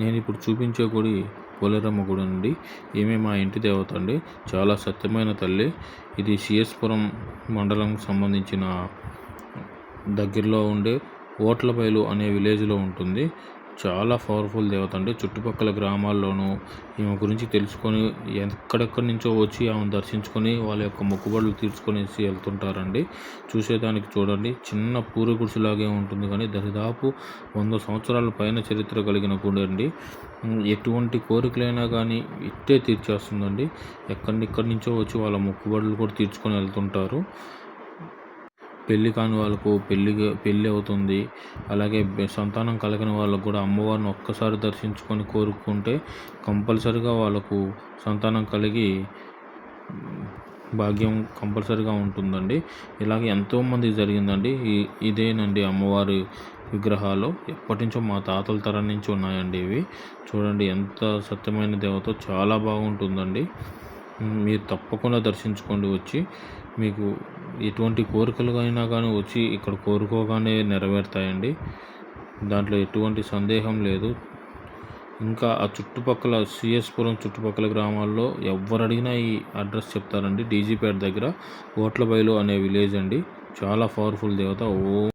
నేను ఇప్పుడు చూపించే గుడి పోలేరమ్మ గుడి అండి ఈమె మా ఇంటి దేవత అండి. చాలా సత్యమైన తల్లి. ఇది సిఎస్పురం మండలంకి సంబంధించిన దగ్గరలో ఉండే ఓట్లబయలు అనే విలేజ్లో ఉంటుంది. చాలా పవర్ఫుల్ దేవత అండి. చుట్టుపక్కల గ్రామాల్లోనూ ఈమె గురించి తెలుసుకొని ఎక్కడెక్కడి నుంచో వచ్చి ఆమెను దర్శించుకొని వాళ్ళ యొక్క మొక్కుబడులు తీర్చుకొనేసి వెళ్తుంటారండి. చూసేదానికి చూడండి చిన్న పూరి గుడిసెలాగే ఉంటుంది. కానీ దరిదాపు వంద సంవత్సరాల పైన చరిత్ర కలిగిన గుడి అండి. ఎటువంటి కోరికలైనా కానీ ఇట్టే తీర్చేస్తుందండి. ఎక్కడిక్కడి నుంచో వచ్చి వాళ్ళ మొక్కుబడులు కూడా తీర్చుకొని వెళ్తుంటారు. పెళ్ళి కాని వాళ్ళకు పెళ్ళి పెళ్ళి అవుతుంది. అలాగే సంతానం కలగని వాళ్ళకు కూడా అమ్మవారిని ఒక్కసారి దర్శించుకొని కోరుకుంటే కంపల్సరిగా వాళ్ళకు సంతానం కలిగి భాగ్యం కంపల్సరిగా ఉంటుందండి. ఇలాగే ఎంతోమంది జరిగిందండి. ఇదేనండి అమ్మవారి విగ్రహాలు. ఎప్పటి నుంచో మా తాతల తరం నుంచి ఉన్నాయండి ఇవి. చూడండి ఎంత సత్యమైన దేవత. చాలా బాగుంటుందండి. మీరు తప్పకుండా దర్శించుకోండి వచ్చి. మీకు ఎటువంటి కోరికలు అయినా కానీ వచ్చి ఇక్కడ కోరుకోగానే నెరవేరుతాయండి. దాంట్లో ఎటువంటి సందేహం లేదు. ఇంకా ఆ చుట్టుపక్కల సిఎస్పురం చుట్టుపక్కల గ్రామాల్లో ఎవరు అడిగినా ఈ అడ్రస్ చెప్తారండి. డీజీపేట దగ్గర ఓట్లబైలు అనే విలేజ్ అండి. చాలా పవర్ఫుల్ దేవత. ఓ